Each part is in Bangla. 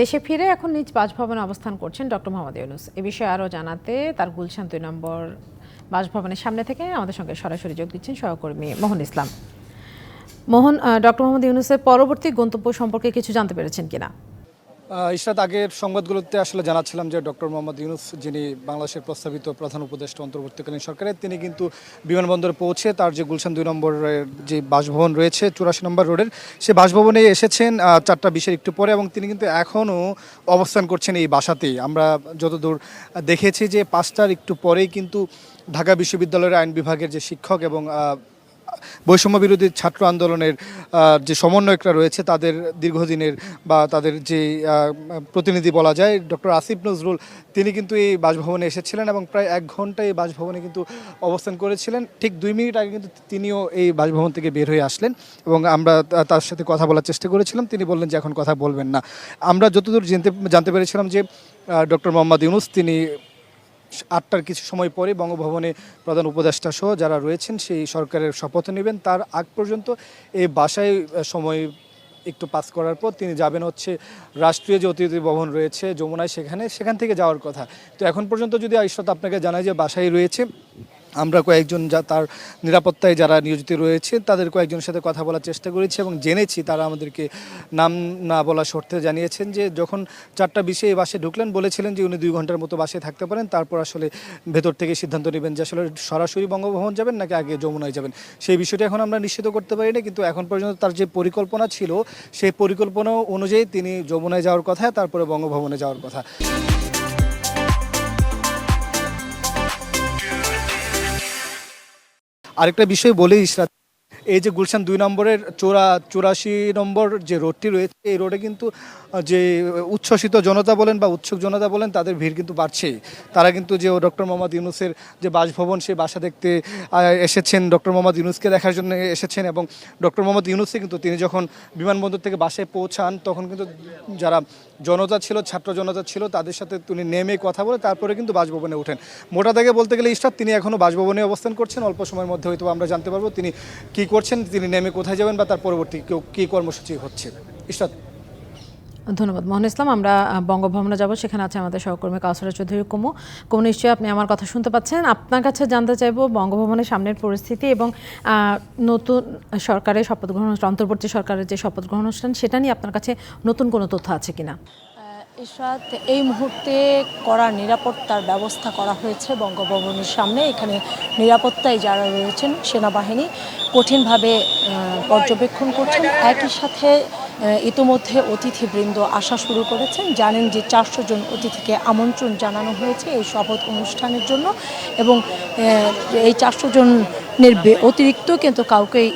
দেশে ফিরে এখন নিজ বাসভবনে অবস্থান করছেন ডক্টর মোহাম্মদ ইউনুস। এ বিষয়ে আরও জানাতে তার গুলশান দুই নম্বর বাসভবনের সামনে থেকে আমাদের সঙ্গে সরাসরি যোগ দিচ্ছেন সহকর্মী মোহন ইসলাম। মোহন ডক্টর মোহাম্মদ ইউনুসের পরবর্তী গন্তব্য সম্পর্কে কিছু জানতে পেরেছেন কিনা? ইশরাত আগের সংবাদগুলোতে আসলে জানাচ্ছিলাম যে ডক্টর মোহাম্মদ ইউনুস, যিনি বাংলাদেশের প্রস্তাবিত প্রধান উপদেষ্টা অন্তর্বর্তীকালীন সরকারের, তিনি কিন্তু বিমানবন্দরে পৌঁছে তার যে গুলশান দুই নম্বরের যে বাসভবন রয়েছে, চুরাশি নম্বর রোডের, সে বাসভবনে এসেছেন চারটা বিশের একটু পরে, এবং তিনি কিন্তু এখনও অবস্থান করছেন এই বাসাতেই। আমরা যতদূর দেখেছি যে পাঁচটার একটু পরেই কিন্তু ঢাকা বিশ্ববিদ্যালয়ের আইন বিভাগের যে শিক্ষক এবং বৈষম্য বিরোধী ছাত্র আন্দোলনের যে সমন্বয়করা রয়েছে, তাদের দীর্ঘদিনের বা তাদের যে প্রতিনিধি বলা যায়, ডক্টর আসিফ নজরুল, তিনি কিন্তু এই বাসভবনে এসেছিলেন এবং প্রায় এক ঘণ্টা এই বাসভবনে কিন্তু অবস্থান করেছিলেন। ঠিক দুই মিনিট আগে কিন্তু তিনিও এই বাসভবন থেকে বের হয়ে আসলেন এবং আমরা তার সাথে কথা বলার চেষ্টা করেছিলাম। তিনি বললেন যে, এখন কথা বলবেন না। আমরা যতদূর জানতে জানতে পেরেছিলাম যে ডক্টর মোহাম্মদ ইউনুস, তিনি আটটার কিছু সময় পরে বঙ্গভবনে প্রধান উপদেষ্টা সহ যারা রয়েছেন সেই সরকারের শপথ নেবেন। তার আগ পর্যন্ত এই বাসায় সময় একটু পাস করার পর তিনি যাবেন হচ্ছে রাষ্ট্রীয় যে অতিথি ভবন রয়েছে যমুনায় সেখানে, সেখান থেকে যাওয়ার কথা। তো এখন পর্যন্ত যদি ঈশ্বর আপনাকে জানায় যে বাসায় রয়েছে আমরা কয়েকজন যা তার নিরাপত্তায় যারা নিয়োজিত রয়েছে, তাদের কয়েকজনের সাথে কথা বলার চেষ্টা করেছি এবং জেনেছি তারা আমাদেরকে নাম না বলা শর্তে জানিয়েছেন যে যখন চারটা বিশে এই বাসে ঢুকলেন, বলেছিলেন যে উনি দুই ঘণ্টার মতো বাসে থাকতে পারেন, তারপর আসলে ভেতর থেকে সিদ্ধান্ত নেবেন যে আসলে সরাসরি বঙ্গভবন যাবেন নাকি আগে যমুনায় যাবেন। সেই বিষয়টা এখন আমরা নিশ্চিত করতে পারি না কিন্তু এখন পর্যন্ত তার যে পরিকল্পনা ছিল, সেই পরিকল্পনা অনুযায়ী তিনি যমুনায় যাওয়ার কথা, তারপরে বঙ্গভবনে যাওয়ার কথা। আরেকটা বিষয় বলে ইশরাত এই যে গুলশান দুই নম্বরের চোরা, চুরাশি নম্বর যে রোডটি রয়েছে, এই রোডে কিন্তু যে উচ্ছ্বসিত জনতা বলেন বা উৎসুক জনতা বলেন, তাদের ভিড় কিন্তু বাড়ছেই। তারা কিন্তু যে ডক্টর মোহাম্মদ ইউনুসের যে বাসভবন, সেই বাসা দেখতে এসেছেন। ডক্টর মোহাম্মদ ইউনুসকে দেখার জন্য এসেছেন এবং ডক্টর মোহাম্মদ ইউনুসে কিন্তু তিনি যখন বিমানবন্দর থেকে বাসায় পৌঁছান, তখন কিন্তু যারা জনতা ছিল, ছাত্র জনতা ছিল, তাদের সাথে তিনি নেমে কথা বলে তারপরে কিন্তু বাসভবনে ওঠেন। মোটা দাগে বলতে গেলে ইস্টার তিনি এখনও বাসভবনে অবস্থান করছেন। অল্প সময়ের মধ্যে হয়তো আমরা জানতে পারব, তিনি কি করছেন, তিনি নেমে কোথায় যাবেন বা তার পরবর্তী কেউ- কি কর্মসূচি হচ্ছে? ইস্টার ধন্যবাদ। মোহন ইসলাম, আমরা বঙ্গভবনে যাব, সেখানে আছে আমাদের সহকর্মী কাউসারা চৌধুরী কুমু। কুমু, নিশ্চয়ই আপনি আমার কথা শুনতে পাচ্ছেন। আপনার কাছে জানতে চাইব বঙ্গভবনের সামনের পরিস্থিতি এবং নতুন সরকারের শপথ গ্রহণ, অন্তর্বর্তী সরকারের যে শপথ গ্রহণ অনুষ্ঠান, সেটা নিয়ে আপনার কাছে নতুন কোনো তথ্য আছে কিনা? ইশরাত এই মুহূর্তে করা নিরাপত্তার ব্যবস্থা করা হয়েছে বঙ্গভবনের সামনে। এখানে নিরাপত্তায় যারা রয়েছেন সেনাবাহিনী কঠিনভাবে পর্যবেক্ষণ করছেন। একই সাথে ইতোমধ্যে অতিথিবৃন্দ আসা শুরু করেছেন। জানেন যে চারশো জন অতিথিকে আমন্ত্রণ জানানো হয়েছে এই শপথ অনুষ্ঠানের জন্য এবং এই চারশো জনের বে- অতিরিক্ত কিন্তু কাউকে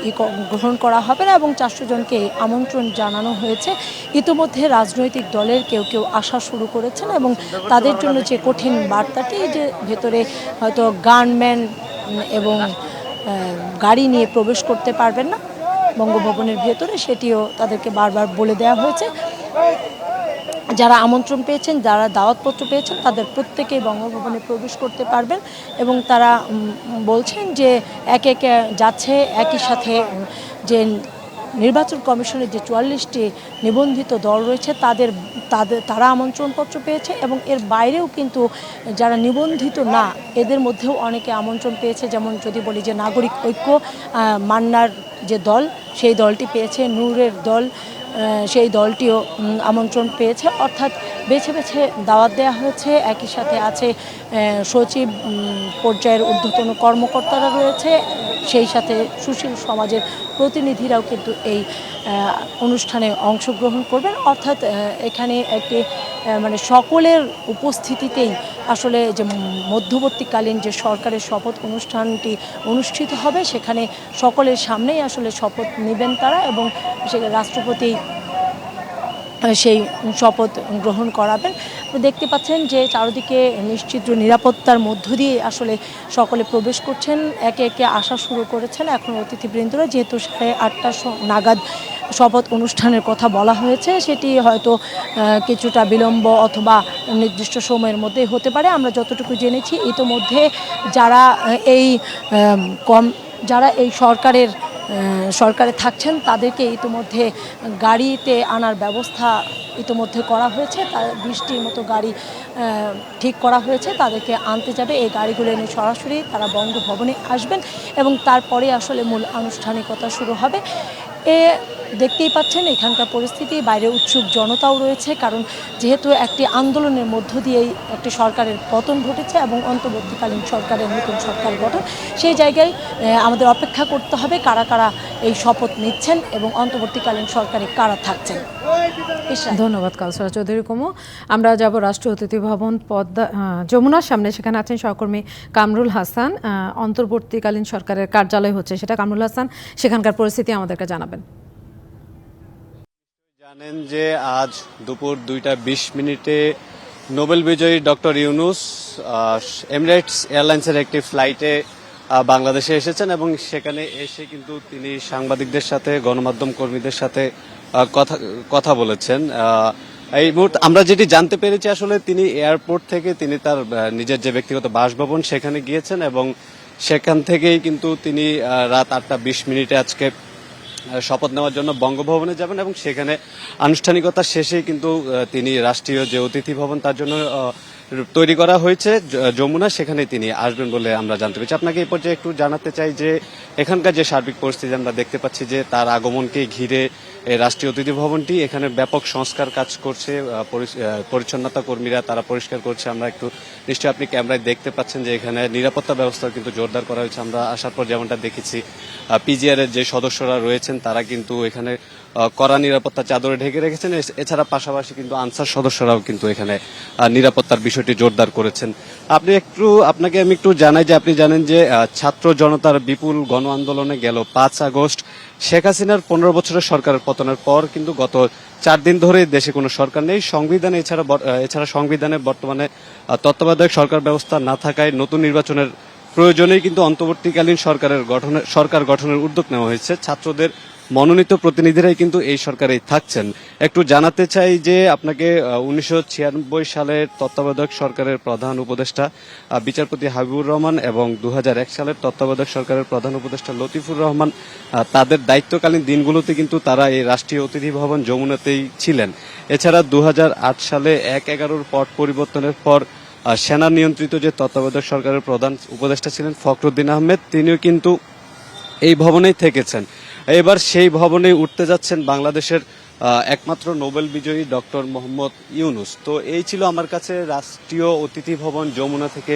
গ্রহণ করা হবে না এবং চারশো জনকে আমন্ত্রণ জানানো হয়েছে। ইতোমধ্যে রাজনৈতিক দলের কেউ কেউ আসা শুরু করেছেন এবং তাদের জন্য যে কঠিন বার্তাটি যে ভেতরে হয়তো গানম্যান এবং গাড়ি নিয়ে প্রবেশ করতে পারবেন না, বঙ্গভবনের ভেতরে, সেটিও তাদেরকে বারবার বলে দেওয়া হয়েছে। যারা আমন্ত্রণ পেয়েছেন, যারা দাওয়াতপত্র পেয়েছেন, তাদের প্রত্যেকেই বঙ্গভবনে প্রবেশ করতে পারবেন এবং তারা বলছেন যে একে একে যাচ্ছে একই সাথে যে নির্বাচন কমিশনের যে চুয়াল্লিশটি নিবন্ধিত দল রয়েছে, তাদের তাদের, তারা আমন্ত্রণপত্র পেয়েছে এবং এর বাইরেও কিন্তু যারা নিবন্ধিত না, এদের মধ্যেও অনেকে আমন্ত্রণ পেয়েছে। যেমন যদি বলি যে নাগরিক ঐক্য মান্নার যে দল, সেই দলটি পেয়েছে, নূরের দল সেই দলটিও আমন্ত্রণ পেয়েছে। অর্থাৎ বেছে বেছে দাওয়াত দেওয়া হয়েছে। একই সাথে আছে সচিব পর্যায়ের ঊর্ধ্বতন কর্মকর্তারা রয়েছে। সেই সাথে সুশীল সমাজের প্রতিনিধিরাও কিন্তু এই অনুষ্ঠানে অংশগ্রহণ করবেন। অর্থাৎ এখানে একটি মানে সকলের উপস্থিতিতেই আসলে যে মধ্যবর্তীকালীন যে সরকারের শপথ অনুষ্ঠানটি অনুষ্ঠিত হবে, সেখানে সকলের সামনেই আসলে শপথ নেবেন তারা এবং সে রাষ্ট্রপতি সেই শপথ গ্রহণ করাবেন। দেখতে পাচ্ছেন যে চারিদিকে নিশ্চিত নিরাপত্তার মধ্য দিয়ে আসলে সকলে প্রবেশ করছেন। একে একে আসা শুরু করেছেন এখন অতিথিবৃন্দরা। যেহেতু সাড়ে আটটা নাগাদ শপথ অনুষ্ঠানের কথা বলা হয়েছে, সেটি হয়তো কিছুটা বিলম্ব অথবা নির্দিষ্ট সময়ের মধ্যে হতে পারে। আমরা যতটুকু জেনেছি, ইতোমধ্যে যারা এই কম যারা এই সরকারের সরকারে থাকছেন, তাদেরকে ইতিমধ্যে গাড়িতে আনার ব্যবস্থা ইতিমধ্যে করা হয়েছে। তার বৃষ্টির মতো গাড়ি ঠিক করা হয়েছে, তাদেরকে আনতে যাবে। এই গাড়িগুলো এনে সরাসরি তারা বঙ্গভবনে আসবেন এবং তারপরে আসলে মূল আনুষ্ঠানিকতা শুরু হবে। এ দেখতেই পাচ্ছেন, এখানকার পরিস্থিতি, বাইরে উৎসুক জনতাও রয়েছে, কারণ যেহেতু একটি আন্দোলনের মধ্য দিয়েই একটি সরকারের পতন ঘটেছে এবং অন্তর্বর্তীকালীন সরকারের নতুন সরকার গঠন, সেই জায়গায় আমাদের অপেক্ষা করতে হবে কারা কারা এই শপথ নিচ্ছেন এবং অন্তর্বর্তীকালীন সরকারে কারা থাকছেন। ধন্যবাদ কালসরা চৌধুরী কুমু। আমরা যাব রাষ্ট্র অতিথি ভবন পদ্মা যমুনার সামনে, সেখানে আছেন সহকর্মী কামরুল হাসান। অন্তর্বর্তীকালীন সরকারের কার্যালয় হচ্ছে সেটা। কামরুল হাসান, সেখানকার পরিস্থিতি আমাদেরকে জানাবেন। জানেন যে আজ দুপুর দুইটা বিশ মিনিটে নোবেল বিজয়ী ডক্টর ইউনুস এমিরেটস এয়ারলাইন্সের একটি ফ্লাইটে বাংলাদেশে এসেছেন এবং সেখানে এসে কিন্তু তিনি সাংবাদিকদের সাথে, গণমাধ্যম কর্মীদের সাথে কথা কথা বলেছেন। এই মুহূর্তে আমরা যেটি জানতে পেরেছি আসলে তিনি এয়ারপোর্ট থেকে তিনি তার নিজের যে ব্যক্তিগত বাসভবন সেখানে গিয়েছেন এবং সেখান থেকেই কিন্তু তিনি রাত আটটা বিশ মিনিটে আজকে শপথ নেওয়ার জন্য বঙ্গভবনে যাবেন এবং সেখানে আনুষ্ঠানিকতা শেষে কিন্তু তিনি রাষ্ট্রীয় যে অতিথি ভবন, তার জন্য তৈরি করা হয়েছে যমুনা সেখানে তিনি আসবেন বলে আমরা জানতে পেরেছি। আপনাকে এই পর্যায়ে একটু জানাতে চাই যে, এখানকার যে সার্বিক পরিস্থিতি আমরা দেখতে পাচ্ছি যে, তার আগমনকে ঘিরে রাষ্ট্রীয় অতিথি ভবনটি, এখানে ব্যাপক সংস্কার কাজ করছে পরিচ্ছন্নতা কর্মীরা তারা পরিষ্কার করছে। আমরা একটু, নিশ্চয়ই আপনি ক্যামেরায় দেখতে পাচ্ছেন যে, এখানে নিরাপত্তা ব্যবস্থা কিন্তু জোরদার করা হয়েছে। আমরা আসার পর যেমনটা দেখেছি পিজিআর এর যে সদস্যরা রয়েছেন, তারা কিন্তু এখানে কড়া নিরাপত্তা চাদরে ঢেকে রেখেছেন। এছাড়া পাশাপাশি কিন্তু আনসার সদস্যরাও কিন্তু এখানে নিরাপত্তার বিষয়টি জোরদার করেছেন। আপনি একটু, আপনাকে আমি একটু জানাই যে আপনি জানেন যে ছাত্র জনতার বিপুল গণ আন্দোলনে গেল পাঁচ আগস্ট। শেখ হাসিনার পনেরো বছরের সরকারের পতনের পর কিন্তু গত চার দিন ধরে দেশে কোনো সরকার নেই। সংবিধানে এছাড়া এছাড়া সংবিধানে বর্তমানে তত্ত্বাবধায়ক সরকার ব্যবস্থা না থাকায় নতুন নির্বাচনের প্রয়োজনেই কিন্তু অন্তর্বর্তীকালীন সরকারের গঠনের সরকার গঠনের উদ্যোগ নেওয়া হয়েছে। ছাত্রদের মনোনীত প্রতিনিধিরাই কিন্তু এই সরকারেই থাকছেন। একটু জানাতে চাই যে আপনাকে উনিশশো সালের তত্ত্বাবধায়ক সরকারের প্রধান উপদেষ্টা বিচারপতি হাবিবুর রহমান এবং দু সালের তত্ত্বাবধায়ক সরকারের প্রধান উপদেষ্টা লতিফুর রহমান তাদের দায়িত্বকালীন দিনগুলোতে কিন্তু তারা এই রাষ্ট্রীয় অতিথি ভবন যমুনাতেই ছিলেন। এছাড়া দু হাজার আট সালে এক এগারোর পট পরিবর্তনের পর সেনা নিয়ন্ত্রিত যে তত্ত্বাবধায়ক সরকারের প্রধান উপদেষ্টা ছিলেন ফখরুদ্দিন আহমেদ, তিনিও কিন্তু এই ভবনেই থেকেছেন। এবার সেই ভবনে উঠতে যাচ্ছেন বাংলাদেশের একমাত্র নোবেল বিজয়ী ডক্টর মোহাম্মদ ইউনুস। তো এই ছিল আমার কাছে রাষ্ট্রীয় অতিথি ভবন যমুনা থেকে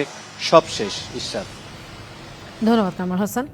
সবশেষ, ঈশ্বর। ধন্যবাদ কামর হাসান।